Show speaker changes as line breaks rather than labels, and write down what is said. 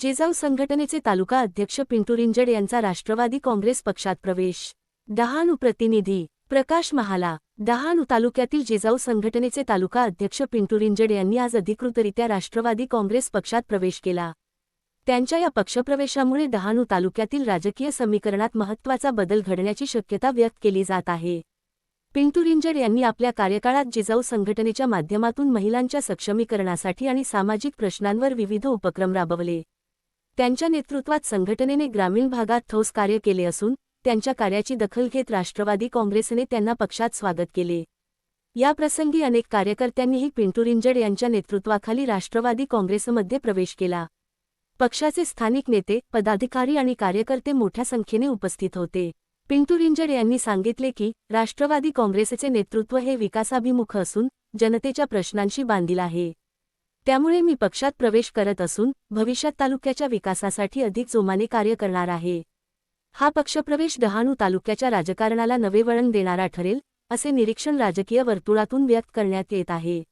जेजाऊ संघटनेचे तालुका अध्यक्ष पिंटू रिंजड यांचा राष्ट्रवादी काँग्रेस पक्षात प्रवेश. डहाणू प्रतिनिधी प्रकाश महाला डहाणू तालुक्यातील जेजाऊ संघटनेचे तालुका अध्यक्ष पिंटू रिंजड यांनी आज अधिकृतरित्या राष्ट्रवादी काँग्रेस पक्षात प्रवेश केला. त्यांच्या या पक्षप्रवेशामुळे डहाणू तालुक्यातील राजकीय समीकरणात महत्त्वाचा बदल घडण्याची शक्यता व्यक्त केली जात आहे. पिंटू रिंजड यांनी आपल्या कार्यकाळात जिजाऊ संघटनेच्या माध्यमातून महिलांच्या सक्षमीकरणासाठी आणि सामाजिक प्रश्नांवर विविध उपक्रम राबवले. त्यांच्या नेतृत्वात संघटनेने ग्रामीण भागात ठोस कार्य केले असून त्यांच्या कार्याची दखल घेत राष्ट्रवादी काँग्रेसने त्यांना पक्षात स्वागत केले. याप्रसंगी अनेक कार्यकर्त्यांनीही पिंटू रिंजड यांच्या नेतृत्वाखाली राष्ट्रवादी काँग्रेसमध्ये प्रवेश केला. पक्षाचे स्थानिक नेते पदाधिकारी आणि कार्यकर्ते मोठ्या संख्येने उपस्थित होते. पिंटू रिंजड यांनी सांगितले की राष्ट्रवादी काँग्रेसचे नेतृत्व हे विकासाभिमुख असून जनतेच्या प्रश्नांशी बांधील आहे. त्यामुळे मी पक्षात प्रवेश करत असून भविष्यात तालुक्याच्या विकासासाठी अधिक जोमाने कार्य करणार आहे. हा पक्षप्रवेश डहाणू तालुक्याच्या राजकारणाला नवे वळण देणारा ठरेल असे निरीक्षण राजकीय वर्तुळातून व्यक्त करण्यात येत आहे.